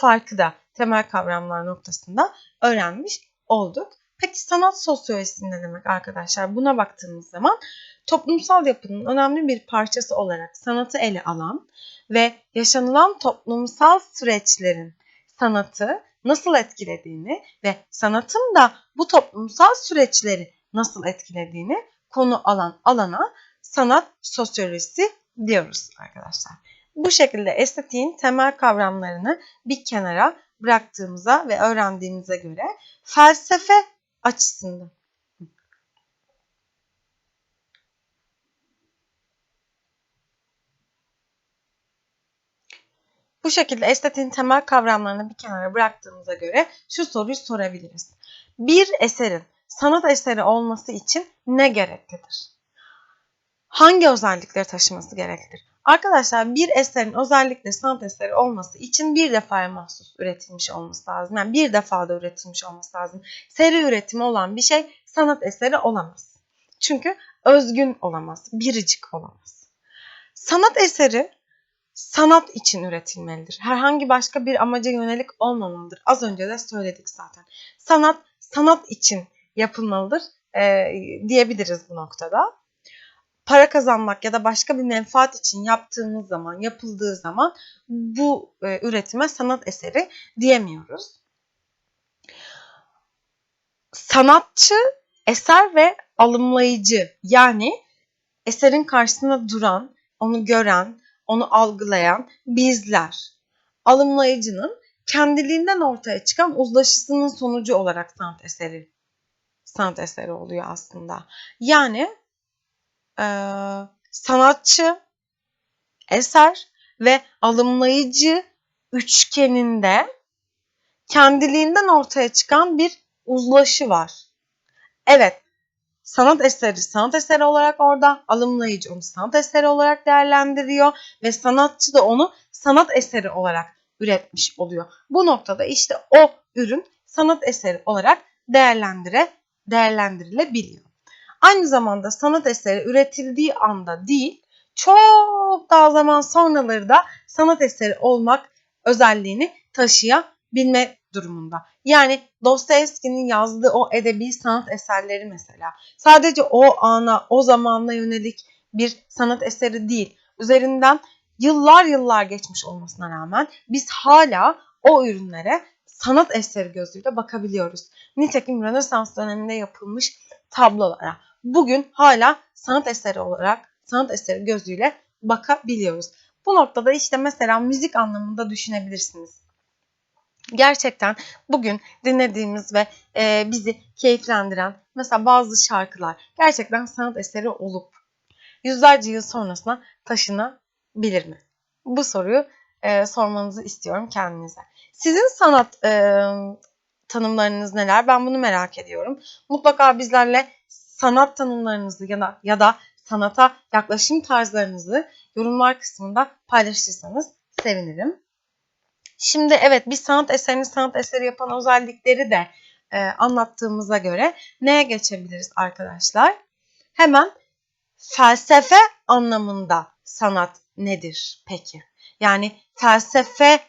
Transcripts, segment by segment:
farkı da temel kavramlar noktasında öğrenmiş olduk. Peki sanat sosyolojisi ne demek arkadaşlar? Buna baktığımız zaman toplumsal yapının önemli bir parçası olarak sanatı ele alan ve yaşanılan toplumsal süreçlerin sanatı nasıl etkilediğini ve sanatın da bu toplumsal süreçleri nasıl etkilediğini konu alan alana sanat sosyolojisi diyoruz arkadaşlar. Bu şekilde estetiğin temel kavramlarını bir kenara bıraktığımıza ve öğrendiğimize göre felsefe açısından Bu şekilde estetiğin temel kavramlarını bir kenara bıraktığımıza göre şu soruyu sorabiliriz. Bir eserin sanat eseri olması için ne gereklidir? Hangi özellikleri taşıması gereklidir? Arkadaşlar bir eserin özellikle sanat eseri olması için bir defaya mahsus üretilmiş olması lazım. Yani bir defada üretilmiş olması lazım. Seri üretimi olan bir şey sanat eseri olamaz. Çünkü özgün olamaz, biricik olamaz. Sanat eseri sanat için üretilmelidir. Herhangi başka bir amaca yönelik olmamalıdır. Az önce de söyledik zaten. Sanat, sanat için yapılmalıdır e, diyebiliriz bu noktada. Para kazanmak ya da başka bir menfaat için yaptığımız zaman, yapıldığı zaman bu e, üretime sanat eseri diyemiyoruz. Sanatçı, eser ve alımlayıcı yani eserin karşısında duran, onu gören, onu algılayan bizler. Alımlayıcının kendiliğinden ortaya çıkan uzlaşısının sonucu olarak sanat eseri sanat eseri oluyor aslında. Yani e, sanatçı, eser ve alımlayıcı üçgeninde kendiliğinden ortaya çıkan bir uzlaşı var. Evet, sanat eseri sanat eseri olarak orada, alımlayıcı onu sanat eseri olarak değerlendiriyor ve sanatçı da onu sanat eseri olarak üretmiş oluyor. Bu noktada işte o ürün sanat eseri olarak değerlendire, değerlendirilebiliyor. Aynı zamanda sanat eseri üretildiği anda değil, çok daha zaman sonraları da sanat eseri olmak özelliğini taşıyabilme durumunda. Yani Dostoyevski'nin yazdığı o edebi sanat eserleri mesela sadece o ana, o zamanla yönelik bir sanat eseri değil. Üzerinden yıllar yıllar geçmiş olmasına rağmen biz hala o ürünlere sanat eseri gözüyle bakabiliyoruz. Nitekim Rönesans döneminde yapılmış tablolara bugün hala sanat eseri olarak sanat eseri gözüyle bakabiliyoruz. Bu noktada işte mesela müzik anlamında düşünebilirsiniz. Gerçekten bugün dinlediğimiz ve e, bizi keyiflendiren mesela bazı şarkılar gerçekten sanat eseri olup yüzlerce yıl sonrasına taşınabilir mi? Bu soruyu e, sormanızı istiyorum kendinize. Sizin sanat e, tanımlarınız neler? Ben bunu merak ediyorum. Mutlaka bizlerle sanat tanımlarınızı ya da ya da sanata yaklaşım tarzlarınızı yorumlar kısmında paylaşırsanız sevinirim. Şimdi evet bir sanat eserini sanat eseri yapan özellikleri de e, anlattığımıza göre neye geçebiliriz arkadaşlar? Hemen felsefe anlamında sanat nedir peki? Yani felsefe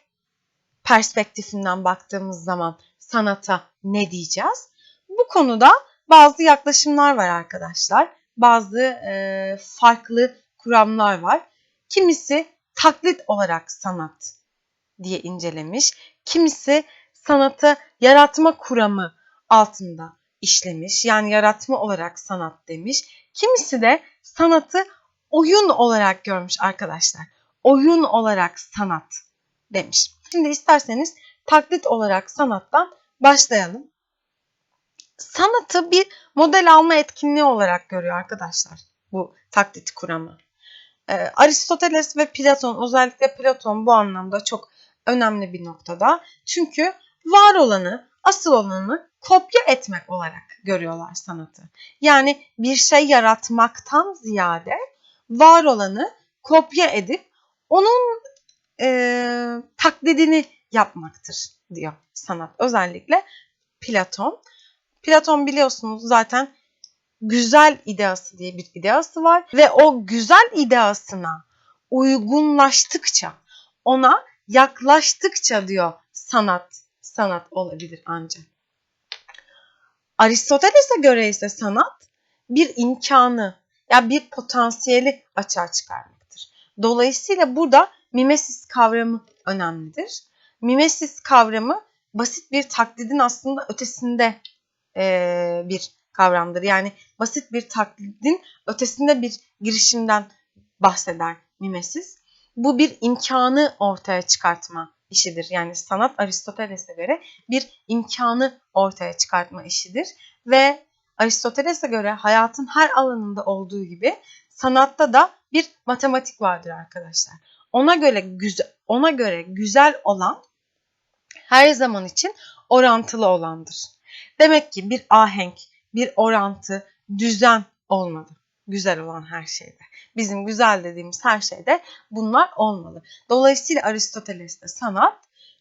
perspektifinden baktığımız zaman sanata ne diyeceğiz? Bu konuda bazı yaklaşımlar var arkadaşlar. Bazı e, farklı kuramlar var. Kimisi taklit olarak sanat diye incelemiş. Kimisi sanatı yaratma kuramı altında işlemiş. Yani yaratma olarak sanat demiş. Kimisi de sanatı oyun olarak görmüş arkadaşlar. Oyun olarak sanat demiş. Şimdi isterseniz taklit olarak sanattan başlayalım. Sanatı bir model alma etkinliği olarak görüyor arkadaşlar bu taklit kuramı. Ee, Aristoteles ve Platon özellikle Platon bu anlamda çok önemli bir noktada. Çünkü var olanı, asıl olanı kopya etmek olarak görüyorlar sanatı. Yani bir şey yaratmaktan ziyade var olanı kopya edip onun e, taklidini yapmaktır diyor sanat. Özellikle Platon. Platon biliyorsunuz zaten güzel ideası diye bir ideası var ve o güzel ideasına uygunlaştıkça, ona yaklaştıkça diyor sanat, sanat olabilir ancak. Aristoteles'e göre ise sanat bir imkanı ya bir potansiyeli açığa çıkarmaktır. Dolayısıyla burada mimesis kavramı önemlidir. Mimesis kavramı basit bir taklidin aslında ötesinde e, bir kavramdır. Yani basit bir taklidin ötesinde bir girişimden bahseder mimesis. Bu bir imkanı ortaya çıkartma işidir. Yani sanat Aristoteles'e göre bir imkanı ortaya çıkartma işidir. Ve Aristoteles'e göre hayatın her alanında olduğu gibi sanatta da bir matematik vardır arkadaşlar. Ona göre güzel, ona göre güzel olan her zaman için orantılı olandır. Demek ki bir ahenk, bir orantı, düzen olmalı. Güzel olan her şeyde. Bizim güzel dediğimiz her şeyde bunlar olmalı. Dolayısıyla Aristoteles'te sanat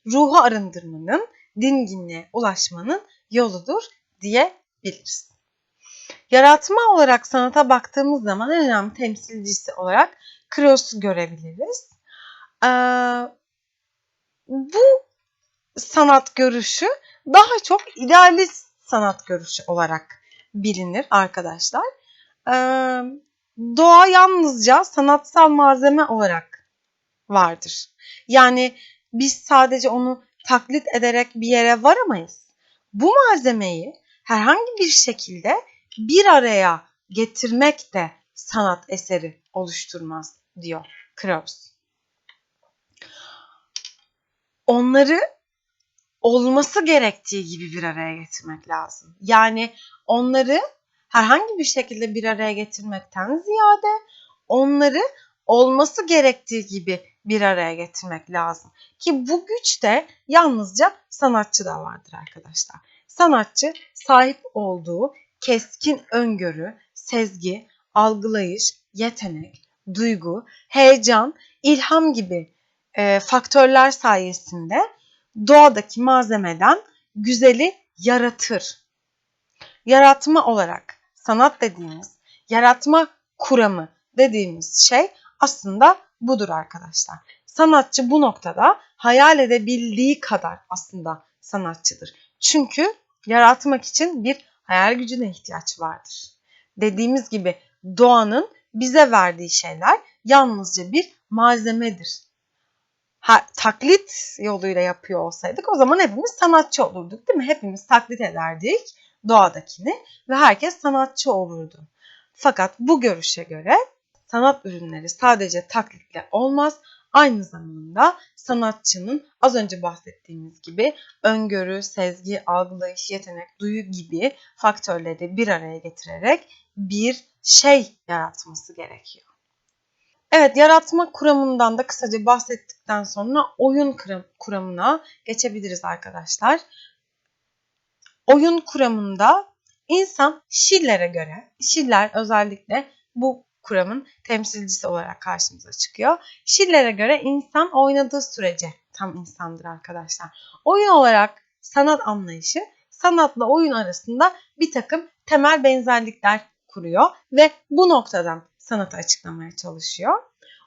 ruhu arındırmanın, dinginliğe ulaşmanın yoludur diyebiliriz. Yaratma olarak sanata baktığımız zaman en önemli temsilcisi olarak Kros'u görebiliriz. Ee, bu sanat görüşü daha çok idealist sanat görüşü olarak bilinir arkadaşlar. Ee, doğa yalnızca sanatsal malzeme olarak vardır. Yani biz sadece onu taklit ederek bir yere varamayız. Bu malzemeyi herhangi bir şekilde bir araya getirmek de sanat eseri oluşturmaz diyor Krauss. Onları olması gerektiği gibi bir araya getirmek lazım. Yani onları herhangi bir şekilde bir araya getirmekten ziyade onları olması gerektiği gibi bir araya getirmek lazım. Ki bu güç de yalnızca sanatçıda vardır arkadaşlar. Sanatçı sahip olduğu keskin öngörü, sezgi, algılayış, yetenek, duygu, heyecan, ilham gibi e, faktörler sayesinde doğadaki malzemeden güzeli yaratır. Yaratma olarak sanat dediğimiz, yaratma kuramı dediğimiz şey aslında budur arkadaşlar. Sanatçı bu noktada hayal edebildiği kadar aslında sanatçıdır. Çünkü yaratmak için bir hayal gücüne ihtiyaç vardır. Dediğimiz gibi doğanın bize verdiği şeyler yalnızca bir malzemedir. Ha, taklit yoluyla yapıyor olsaydık o zaman hepimiz sanatçı olurduk değil mi? Hepimiz taklit ederdik doğadakini ve herkes sanatçı olurdu. Fakat bu görüşe göre sanat ürünleri sadece taklitle olmaz. Aynı zamanda sanatçının az önce bahsettiğimiz gibi öngörü, sezgi, algılayış, yetenek, duyu gibi faktörleri bir araya getirerek bir şey yaratması gerekiyor. Evet, yaratma kuramından da kısaca bahsettikten sonra oyun kuramına geçebiliriz arkadaşlar. Oyun kuramında insan Schiller'e göre, Schiller özellikle bu kuramın temsilcisi olarak karşımıza çıkıyor. Schiller'e göre insan oynadığı sürece tam insandır arkadaşlar. Oyun olarak sanat anlayışı sanatla oyun arasında bir takım temel benzerlikler kuruyor ve bu noktadan sanatı açıklamaya çalışıyor.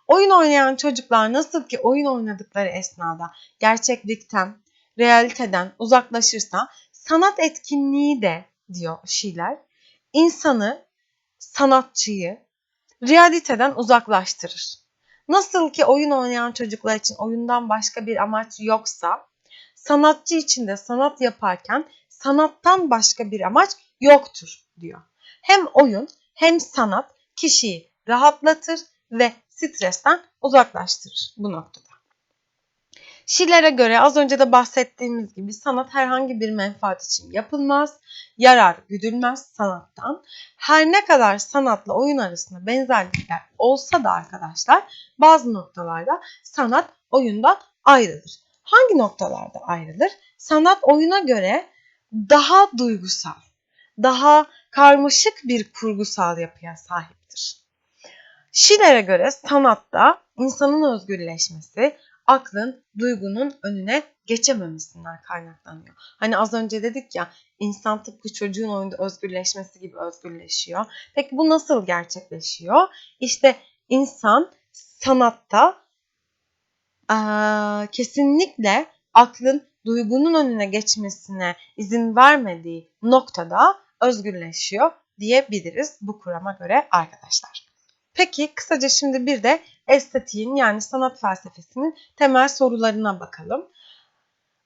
Oyun oynayan çocuklar nasıl ki oyun oynadıkları esnada gerçeklikten, realiteden uzaklaşırsa sanat etkinliği de diyor Schiller insanı, sanatçıyı realiteden uzaklaştırır. Nasıl ki oyun oynayan çocuklar için oyundan başka bir amaç yoksa, sanatçı için de sanat yaparken sanattan başka bir amaç yoktur diyor. Hem oyun hem sanat kişiyi rahatlatır ve stresten uzaklaştırır bu noktada. Schiller'e göre az önce de bahsettiğimiz gibi sanat herhangi bir menfaat için yapılmaz, yarar güdülmez sanattan. Her ne kadar sanatla oyun arasında benzerlikler olsa da arkadaşlar bazı noktalarda sanat oyundan ayrılır. Hangi noktalarda ayrılır? Sanat oyuna göre daha duygusal, daha karmaşık bir kurgusal yapıya sahiptir. Schiller'e göre sanatta insanın özgürleşmesi, aklın, duygunun önüne geçememesinden kaynaklanıyor. Hani az önce dedik ya insan tıpkı çocuğun oyunda özgürleşmesi gibi özgürleşiyor. Peki bu nasıl gerçekleşiyor? İşte insan sanatta ee, kesinlikle aklın, duygunun önüne geçmesine izin vermediği noktada özgürleşiyor diyebiliriz bu kurama göre arkadaşlar. Peki kısaca şimdi bir de estetiğin yani sanat felsefesinin temel sorularına bakalım.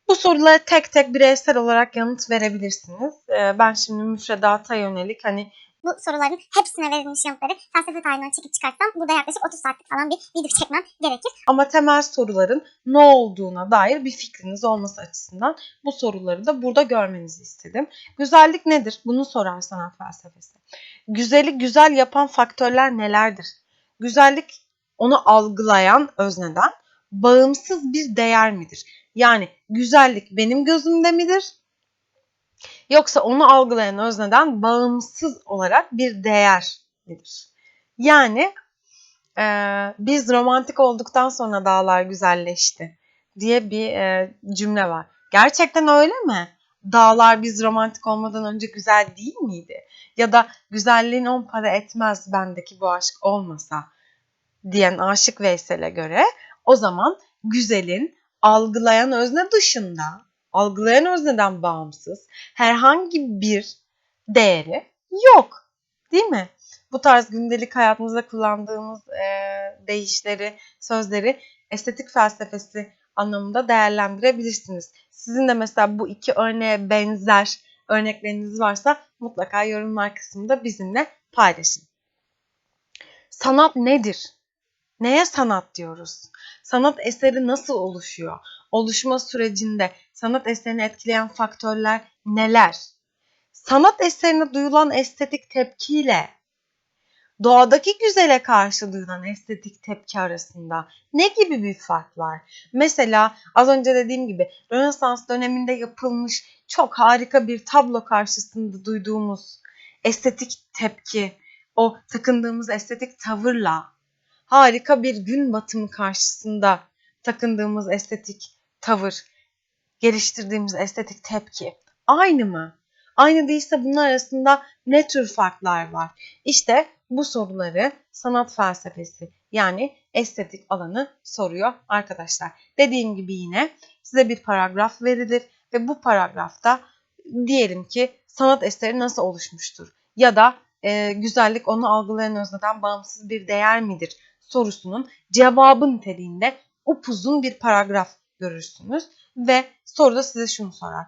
Bu sorulara tek tek bireysel olarak yanıt verebilirsiniz. Ee, ben şimdi müfredata yönelik hani bu soruların hepsine verilmiş yanıtları felsefe tarihinden çekip çıkarsam burada yaklaşık 30 saatlik falan bir video çekmem gerekir. ama temel soruların ne olduğuna dair bir fikriniz olması açısından bu soruları da burada görmenizi istedim. Güzellik nedir? Bunu sorar sanat felsefesi. Güzeli güzel yapan faktörler nelerdir? Güzellik onu algılayan özneden bağımsız bir değer midir? Yani güzellik benim gözümde midir? Yoksa onu algılayan özneden bağımsız olarak bir değer midir? Yani e, biz romantik olduktan sonra dağlar güzelleşti diye bir e, cümle var. Gerçekten öyle mi? Dağlar biz romantik olmadan önce güzel değil miydi? Ya da güzelliğin on para etmez bendeki bu aşk olmasa diyen Aşık Veysel'e göre o zaman güzelin algılayan özne dışında, algılayan özneden bağımsız herhangi bir değeri yok. Değil mi? Bu tarz gündelik hayatımızda kullandığımız e, deyişleri, sözleri estetik felsefesi anlamında değerlendirebilirsiniz. Sizin de mesela bu iki örneğe benzer örnekleriniz varsa mutlaka yorumlar kısmında bizimle paylaşın. Sanat nedir? Neye sanat diyoruz? Sanat eseri nasıl oluşuyor? Oluşma sürecinde sanat eserini etkileyen faktörler neler? Sanat eserine duyulan estetik tepkiyle doğadaki güzele karşı duyulan estetik tepki arasında ne gibi bir fark var? Mesela az önce dediğim gibi Rönesans döneminde yapılmış çok harika bir tablo karşısında duyduğumuz estetik tepki, o takındığımız estetik tavırla harika bir gün batımı karşısında takındığımız estetik tavır, geliştirdiğimiz estetik tepki aynı mı? Aynı değilse bunlar arasında ne tür farklar var? İşte bu soruları sanat felsefesi yani estetik alanı soruyor arkadaşlar. Dediğim gibi yine size bir paragraf verilir ve bu paragrafta diyelim ki sanat eseri nasıl oluşmuştur? Ya da e, güzellik onu algılayan özneden bağımsız bir değer midir? sorusunun cevabı niteliğinde upuzun bir paragraf görürsünüz. Ve soruda size şunu sorar.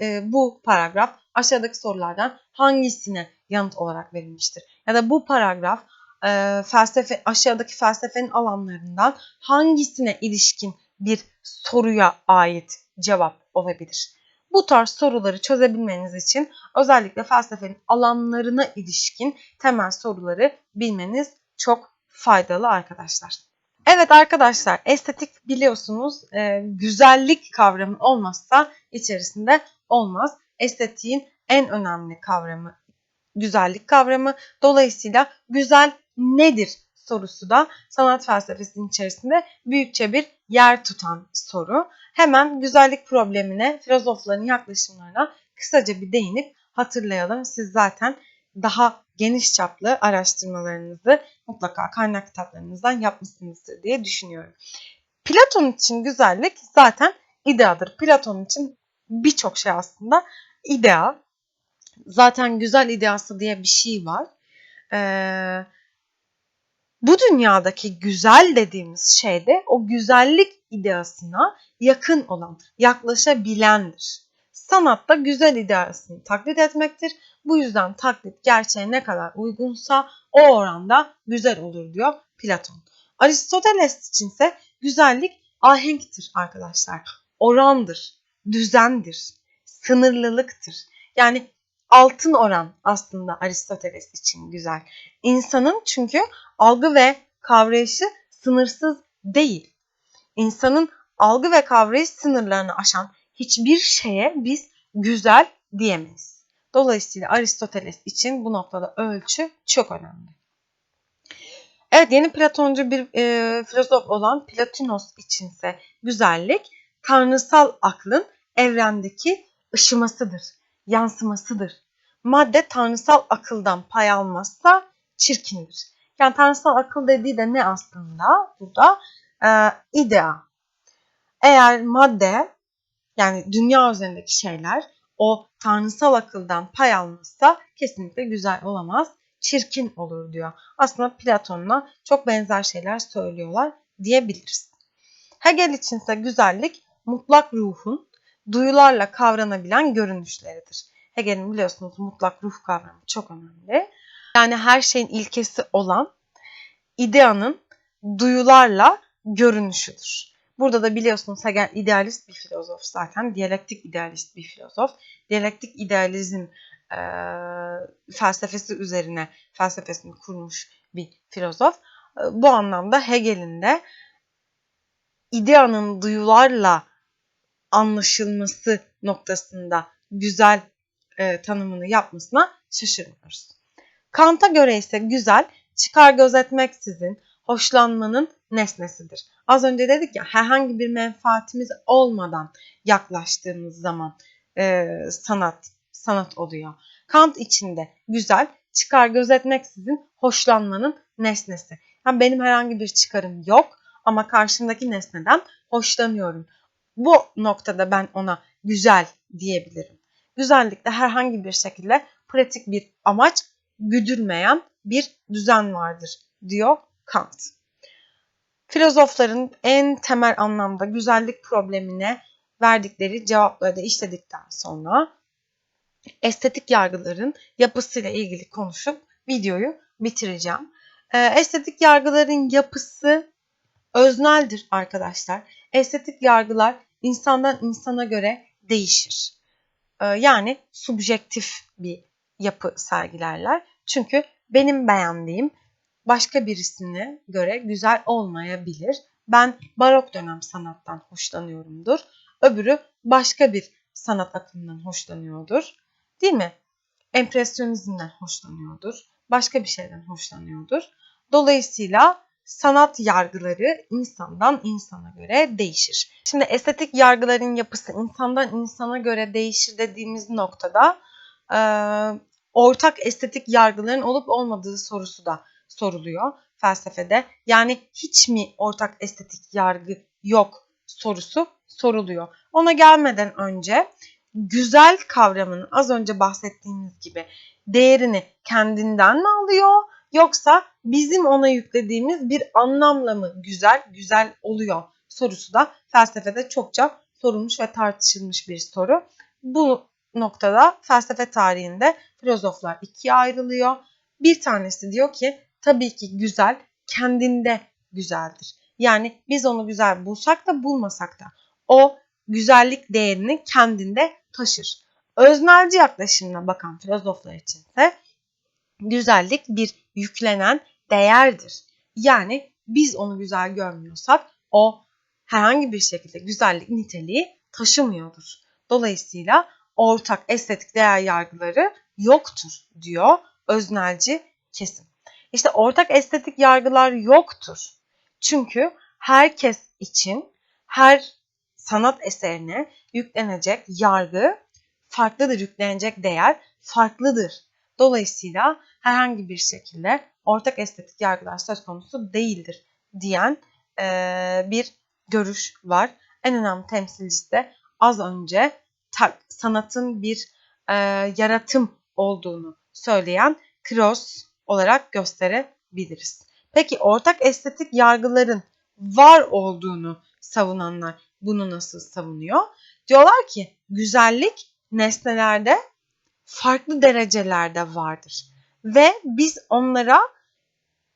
E, bu paragraf aşağıdaki sorulardan hangisine yanıt olarak verilmiştir? Ya da bu paragraf e, felsefe aşağıdaki felsefenin alanlarından hangisine ilişkin bir soruya ait cevap olabilir? Bu tarz soruları çözebilmeniz için özellikle felsefenin alanlarına ilişkin temel soruları bilmeniz çok faydalı arkadaşlar. Evet arkadaşlar estetik biliyorsunuz e, güzellik kavramı olmazsa içerisinde olmaz. Estetiğin en önemli kavramı güzellik kavramı. Dolayısıyla güzel nedir sorusu da sanat felsefesinin içerisinde büyükçe bir yer tutan soru. Hemen güzellik problemine, filozofların yaklaşımlarına kısaca bir değinip hatırlayalım. Siz zaten daha geniş çaplı araştırmalarınızı mutlaka kaynak kitaplarınızdan yapmışsınızdır diye düşünüyorum. Platon için güzellik zaten ideadır. Platon için birçok şey aslında idea. Zaten güzel ideası diye bir şey var. Ee, bu dünyadaki güzel dediğimiz şey de o güzellik ideasına yakın olan, yaklaşabilendir. Sanatta güzel ideasını taklit etmektir. Bu yüzden taklit gerçeğe ne kadar uygunsa o oranda güzel olur diyor Platon. Aristoteles içinse güzellik ahenktir arkadaşlar. Orandır, düzendir, sınırlılıktır. Yani altın oran aslında Aristoteles için güzel. İnsanın çünkü algı ve kavrayışı sınırsız değil. İnsanın algı ve kavrayış sınırlarını aşan hiçbir şeye biz güzel diyemeyiz. Dolayısıyla Aristoteles için bu noktada ölçü çok önemli. Evet yeni Platoncu bir e, filozof olan Platinos içinse güzellik tanrısal aklın evrendeki ışımasıdır, yansımasıdır. Madde tanrısal akıldan pay almazsa çirkindir. Yani tanrısal akıl dediği de ne aslında? Burada e, idea. Eğer madde yani dünya üzerindeki şeyler o tanrısal akıldan pay almazsa kesinlikle güzel olamaz, çirkin olur diyor. Aslında Platon'la çok benzer şeyler söylüyorlar diyebiliriz. Hegel içinse güzellik mutlak ruhun duyularla kavranabilen görünüşleridir. Hegel'in biliyorsunuz mutlak ruh kavramı çok önemli. Yani her şeyin ilkesi olan ideanın duyularla görünüşüdür. Burada da biliyorsunuz Hegel idealist bir filozof zaten. Diyalektik idealist bir filozof. Diyalektik idealizm e, felsefesi üzerine felsefesini kurmuş bir filozof. E, bu anlamda Hegel'in de ideanın duyularla anlaşılması noktasında güzel e, tanımını yapmasına şaşırmıyoruz. Kant'a göre ise güzel çıkar gözetmeksizin hoşlanmanın nesnesidir. Az önce dedik ya herhangi bir menfaatimiz olmadan yaklaştığımız zaman e, sanat sanat oluyor. Kant içinde güzel çıkar gözetmeksizin hoşlanmanın nesnesi. Yani benim herhangi bir çıkarım yok ama karşımdaki nesneden hoşlanıyorum. Bu noktada ben ona güzel diyebilirim. Güzellikte herhangi bir şekilde pratik bir amaç güdülmeyen bir düzen vardır diyor Kant. Filozofların en temel anlamda güzellik problemine verdikleri cevapları da işledikten sonra estetik yargıların yapısıyla ilgili konuşup videoyu bitireceğim. Ee, estetik yargıların yapısı özneldir arkadaşlar. Estetik yargılar insandan insana göre değişir. Ee, yani subjektif bir yapı sergilerler. Çünkü benim beğendiğim başka birisine göre güzel olmayabilir. Ben barok dönem sanattan hoşlanıyorumdur. Öbürü başka bir sanat akımından hoşlanıyordur. Değil mi? Empresyonizmden hoşlanıyordur. Başka bir şeyden hoşlanıyordur. Dolayısıyla sanat yargıları insandan insana göre değişir. Şimdi estetik yargıların yapısı insandan insana göre değişir dediğimiz noktada e, ortak estetik yargıların olup olmadığı sorusu da soruluyor felsefede. Yani hiç mi ortak estetik yargı yok sorusu soruluyor. Ona gelmeden önce güzel kavramının az önce bahsettiğimiz gibi değerini kendinden mi alıyor yoksa bizim ona yüklediğimiz bir anlamla mı güzel güzel oluyor sorusu da felsefede çokça sorulmuş ve tartışılmış bir soru. Bu noktada felsefe tarihinde filozoflar ikiye ayrılıyor. Bir tanesi diyor ki tabii ki güzel kendinde güzeldir. Yani biz onu güzel bulsak da bulmasak da o güzellik değerini kendinde taşır. Öznelci yaklaşımına bakan filozoflar içinse güzellik bir yüklenen değerdir. Yani biz onu güzel görmüyorsak o herhangi bir şekilde güzellik niteliği taşımıyordur. Dolayısıyla ortak estetik değer yargıları yoktur diyor öznelci kesim. İşte ortak estetik yargılar yoktur. Çünkü herkes için her sanat eserine yüklenecek yargı farklıdır, yüklenecek değer farklıdır. Dolayısıyla herhangi bir şekilde ortak estetik yargılar söz konusu değildir diyen e, bir görüş var. En önemli temsilcisi de az önce sanatın bir e, yaratım olduğunu söyleyen Kroos olarak gösterebiliriz. Peki ortak estetik yargıların var olduğunu savunanlar bunu nasıl savunuyor? Diyorlar ki güzellik nesnelerde farklı derecelerde vardır ve biz onlara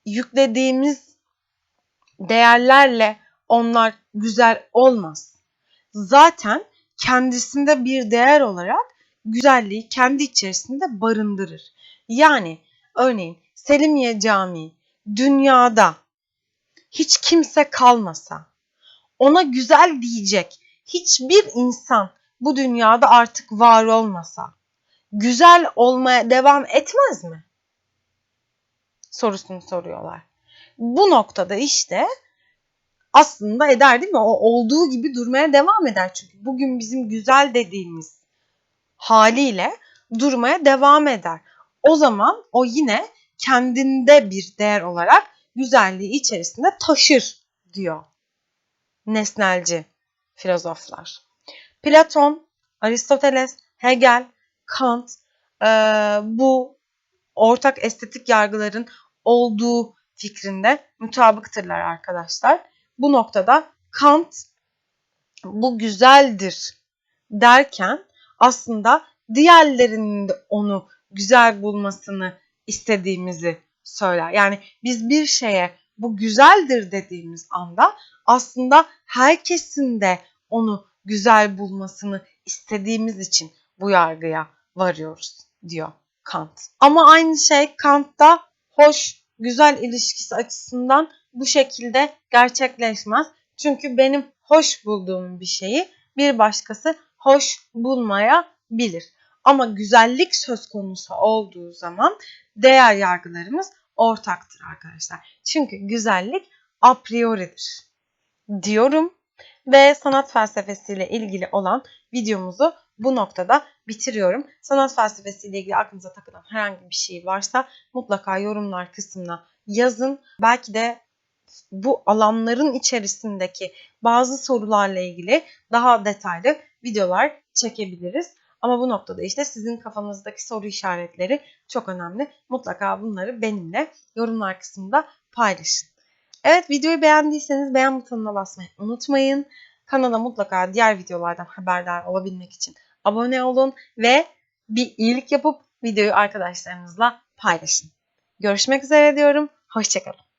yüklediğimiz değerlerle onlar güzel olmaz. Zaten kendisinde bir değer olarak güzelliği kendi içerisinde barındırır. Yani örneğin Selimiye Camii dünyada hiç kimse kalmasa ona güzel diyecek hiçbir insan bu dünyada artık var olmasa güzel olmaya devam etmez mi? Sorusunu soruyorlar. Bu noktada işte aslında eder değil mi? O olduğu gibi durmaya devam eder çünkü. Bugün bizim güzel dediğimiz haliyle durmaya devam eder. O zaman o yine kendinde bir değer olarak güzelliği içerisinde taşır diyor nesnelci filozoflar. Platon, Aristoteles, Hegel, Kant e, bu ortak estetik yargıların olduğu fikrinde mutabıktırlar arkadaşlar. Bu noktada Kant bu güzeldir derken aslında diğerlerinin de onu güzel bulmasını istediğimizi söyler. Yani biz bir şeye bu güzeldir dediğimiz anda aslında herkesin de onu güzel bulmasını istediğimiz için bu yargıya varıyoruz diyor Kant. Ama aynı şey Kant'ta hoş, güzel ilişkisi açısından bu şekilde gerçekleşmez. Çünkü benim hoş bulduğum bir şeyi bir başkası hoş bulmayabilir. Ama güzellik söz konusu olduğu zaman değer yargılarımız ortaktır arkadaşlar. Çünkü güzellik a priori'dir diyorum ve sanat felsefesiyle ilgili olan videomuzu bu noktada bitiriyorum. Sanat felsefesiyle ilgili aklınıza takılan herhangi bir şey varsa mutlaka yorumlar kısmına yazın. Belki de bu alanların içerisindeki bazı sorularla ilgili daha detaylı videolar çekebiliriz. Ama bu noktada işte sizin kafanızdaki soru işaretleri çok önemli. Mutlaka bunları benimle yorumlar kısmında paylaşın. Evet videoyu beğendiyseniz beğen butonuna basmayı unutmayın. Kanala mutlaka diğer videolardan haberdar olabilmek için abone olun ve bir iyilik yapıp videoyu arkadaşlarınızla paylaşın. Görüşmek üzere diyorum. Hoşçakalın.